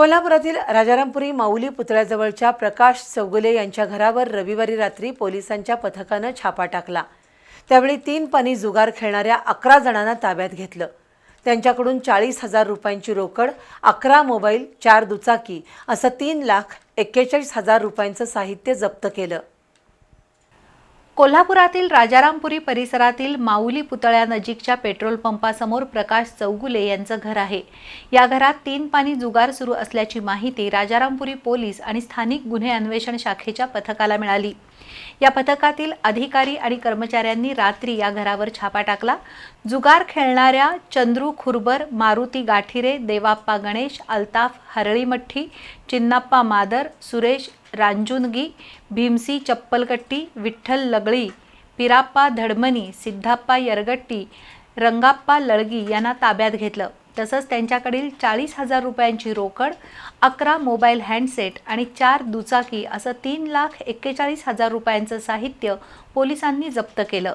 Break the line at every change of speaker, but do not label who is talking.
कोल्हापुरातील राजारामपुरी माऊली पुतळ्याजवळच्या प्रकाश चौगुले यांच्या घरावर रविवारी रात्री पोलिसांच्या पथकानं छापा टाकला. त्यावेळी तीन पाणी जुगार खेळणाऱ्या अकरा जणांना ताब्यात घेतलं. त्यांच्याकडून चाळीस हजार रुपयांची रोकड अकरा मोबाईल चार दुचाकी असं तीन लाख एक्केचाळीस हजार रुपयांचं साहित्य जप्त केलं.
कोल्हापुरातील राजारामपुरी परिसरातील माऊली पुतळ्यानजीकच्या पेट्रोल पंपासमोर प्रकाश चौगुले यांचं घर आहे. या घरात तीन पाणी जुगार सुरू असल्याची माहिती राजारामपुरी पोलीस आणि स्थानिक गुन्हे अन्वेषण शाखेच्या पथकाला मिळाली. या पथकातील अधिकारी आणि कर्मचाऱ्यांनी रात्री या घरावर छापा टाकला. जुगार खेळणाऱ्या चंद्रू खुरबर मारुती गाठिरे देवाप्पा गणेश अल्ताफ हरळीमठ्ठी चिन्नाप्पा मादर सुरेश रांजुनगी भीमसी चप्पलकट्टी विठ्ठल लगळी पिराप्पा धडमनी सिद्धाप्पा यरगट्टी रंगाप्पा लळगी यांना ताब्यात घेतलं. तसंच त्यांच्याकडील चाळीस हजार रुपयांची रोकड अकरा मोबाईल हँडसेट आणि चार दुचाकी असं तीन लाख एक्केचाळीस हजार रुपयांचं साहित्य पोलिसांनी जप्त केलं.